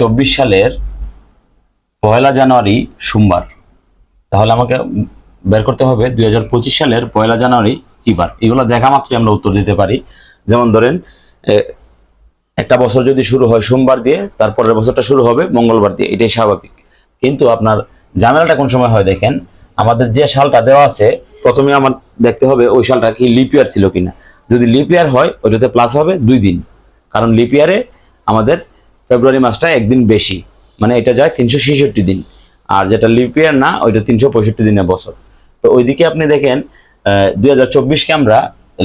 চব্বিশ সালের পয়লা জানুয়ারি সোমবার। তাহলে আমাকে বের করতে হবে দুই হাজার পঁচিশ সালের পয়লা জানুয়ারি কি বার এগুলো দেখা মাত্রই আমরা উত্তর দিতে পারি। যেমন ধরেন একটা বছর যদি শুরু হয় সোমবার দিয়ে, তারপরের বছরটা শুরু হবে মঙ্গলবার দিয়ে, এটাই স্বাভাবিক। কিন্তু আপনার ঝামেলাটা কোন সময় হয় দেখেন, আমাদের যে সালটা দেওয়া আছে, প্রথমে আমার দেখতে হবে ওই সালটা কি লিপিয়ার ছিল কিনা। যদি লিপিয়ার হয়, ওইটাতে প্লাস হবে দুই দিন। কারণ লিপিয়ারে আমাদের ফেব্রুয়ারি মাসটা একদিন বেশি। মানে এটা যায় তিনশো ছেষট্টি দিন। আর যেটা লিপিয়ার না, ওইটা তিনশো পঁয়ষট্টি দিনের বছর। তো ওইদিকে আপনি দেখেন দুই হাজার চব্বিশকে আমরা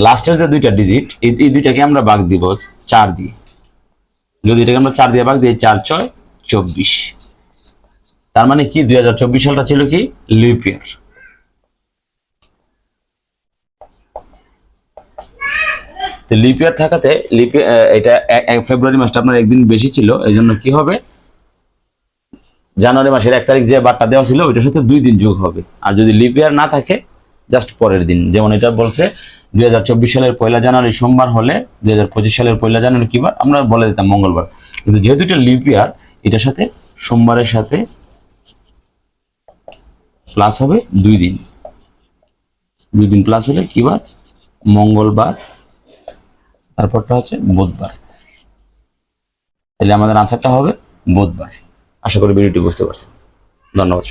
লাস্টের যে দুইটা ডিজিট এই দুইটাকে আমরা ভাগ দিব চার দিয়ে। যদি এটাকে আমরা চার দিয়ে ভাগ দিই, চার, ছয়, চব্বিশ। তার মানে কি, দুই হাজার চব্বিশ সালটা ছিল কি? লিপ তো লিপ ইয়ার থাকাতে লিপ এটা ফেব্রুয়ারি মাসটা আপনার একদিন বেশি ছিল এই জন্য কি হবে? জানুয়ারি মাসের এক তারিখ যে বারটা দেওয়া ছিল, ওইটার সাথে দুই দিন যোগ হবে। আর যদি লিপ ইয়ার না থাকে জাস্ট পরের দিন। যেমন এটা বলছে, দুই হাজার চব্বিশ সালের পয়লা জানুয়ারি সোমবার হলে, দুই হাজার পঁচিশ সালের পয়লা জানুয়ারি কি বার? আমরা বলে দিতাম মঙ্গলবার। কিন্তু যেহেতু এটা লিপ ইয়ার এটার সাথে সোমবারের সাথে প্লাস হবে দুই দিন। দুই দিন প্লাস হলে কি বার? মঙ্গলবার তারপরটা হচ্ছে বুধবার। তাহলে আমাদের আনসারটা হবে বুধবার। আশা করি ভিডিওটি বুঝতে পারছেন। ধন্যবাদ